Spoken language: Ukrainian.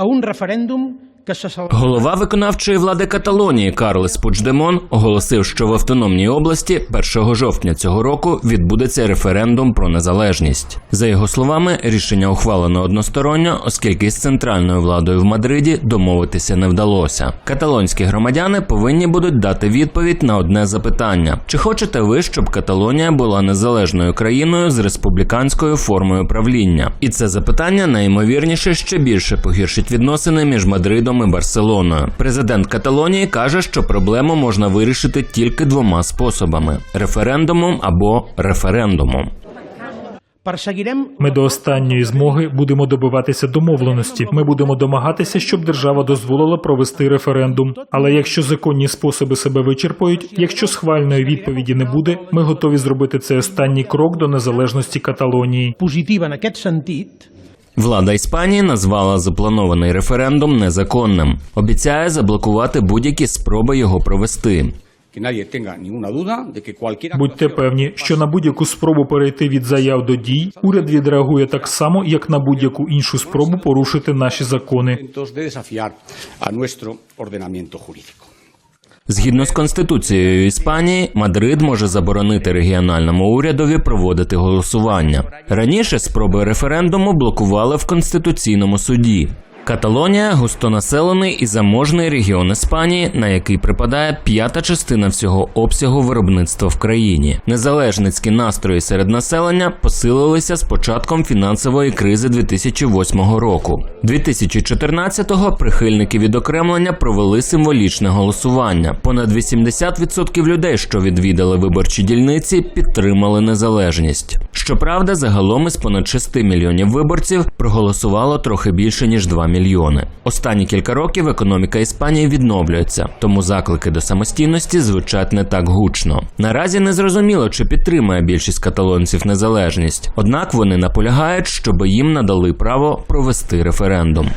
a un referèndum Голова виконавчої влади Каталонії Карлес Пучдемон оголосив, що в автономній області 1 жовтня цього року відбудеться референдум про незалежність. За його словами, рішення ухвалено односторонньо, оскільки з центральною владою в Мадриді домовитися не вдалося. Каталонські громадяни повинні будуть дати відповідь на одне запитання: чи хочете ви, щоб Каталонія була незалежною країною з республіканською формою правління? І це запитання найімовірніше ще більше погіршить відносини між Мадридом і Барселоною. Президент Каталонії каже, що проблему можна вирішити тільки двома способами: референдумом або референдумом. Ми до останньої змоги будемо добиватися домовленості. Ми будемо домагатися, щоб держава дозволила провести референдум. Але якщо законні способи себе вичерпають, якщо схвальної відповіді не буде, ми готові зробити цей останній крок до незалежності Каталонії. Влада Іспанії назвала запланований референдум незаконним. Обіцяє заблокувати будь-які спроби його провести. Будьте певні, що на будь-яку спробу перейти від заяв до дій уряд відреагує так само, як на будь-яку іншу спробу порушити наші закони. Згідно з конституцією Іспанії, Мадрид може заборонити регіональному урядові проводити голосування. Раніше спроби референдуму блокували в конституційному суді. Каталонія густонаселений і заможний регіон Іспанії, на який припадає п'ята частина всього обсягу виробництва в країні. Незалежницькі настрої серед населення посилилися з початком фінансової кризи 2008 року. 2014-го прихильники відокремлення провели символічне голосування. Понад 80% людей, що відвідали виборчі дільниці, підтримали незалежність. Щоправда, загалом із понад 6 мільйонів виборців проголосувало трохи більше ніж 2 мільйони. Останні кілька років економіка Іспанії відновлюється, тому заклики до самостійності звучать не так гучно. Наразі не зрозуміло, чи підтримує більшість каталонців незалежність. Однак вони наполягають, щоб їм надали право провести референдум.